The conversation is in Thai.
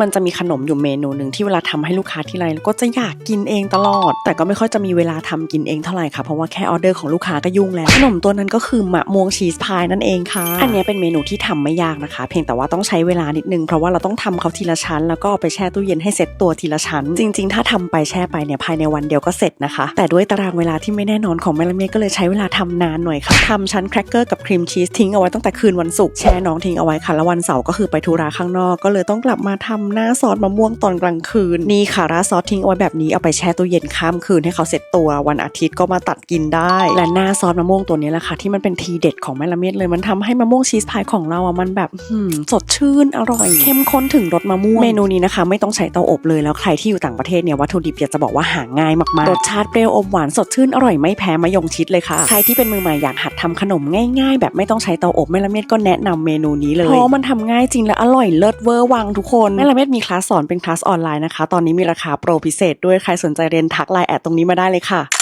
มันจะมีขนมอยู่เมนูหนึ่งที่เวลาทำให้ลูกค้าที่ไรก็จะอยากกินเองตลอด แต่ก็ไม่ค่อยจะมีเวลาทำกินเองเท่าไหร่ค่ะเพราะว่าแค่ออเดอร์ของลูกค้าก็ยุ่งแล้วขนมตัวนั้นก็คือมะม่วงชีสพายนั่นเองค่ะ อันนี้เป็นเมนูที่ทำไม่ยากนะคะ เพียงแต่ว่าต้องใช้เวลานิดนึงเพราะว่าเราต้องทำเขาทีละชั้น แล้วก็ไปแช่ตู้เย็นให้เสร็จตัวทีละชั้น จริง ๆ ถ้าทำไปแช่ไปเนี่ยภายในวันเดียวก็เสร็จนะคะ แต่ด้วยตารางเวลาที่ไม่แน่นอนของแม่ละเมียก็เลยใช้เวลาทำนานหน่อยค่ะทำชั้นแครกเกอร์กับครีมชีสทิ้งเอาไว้ตั้งแต่คืนวันศุกร์แช่น้องทิ้งเอาไว้ค่ะแล้ววันเสาร์ก็คือไปธุระข้างนอกก็เลยต้องกลับมาทำหน้าซอสมะม่วงตอนกลางคืน นี่ค่ะราซอสทิ้งเอาไว้แบบนี้เอาไปแช่ตู้เย็นข้ามคืนให้เขาเสร็จตัววันอาทิตย์ก็มาตัดกินได้ และหน้าซอสมะม่วงตัวนี้แหละค่ะ ที่มันเป็นทีเด็ดของแม่ละเมียดเลยมันทำให้มะม่วงชีสพายของเราอะมันแบบสดชื่นอร่อย เข้มข้นถึงรสมะม่วงเมนูนี้นะคะ ไม่ต้องใช้เตาอบเลยแล้วใครที่อยู่ต่างประเทศเนี่ยวัตถุดิบอยากจะบอกว่าหาง่ายมากๆรสชาติเปรี้ยวอมหวานสดชื่นอร่อยไม่แพ้มะยงชิดเลยค่ะใครที่เป็นมือใหม่อยากหัดทำขนมง่ายๆ แบบไม่ต้องใช้เตาอบแม่ละเมียดก็แนะนำเมนูนี้เลยเพราะมันทำง่ายจริงและอร่อยเลิศเวอร์วังทุกคนแม่ละเมียดมีคลาสสอนเป็นคลาสออนไลน์นะคะ ตอนนี้มีราคาโปรพิเศษด้วยใครสนใจเรียนทักไลน์แอดตรงนี้มาได้เลยค่ะ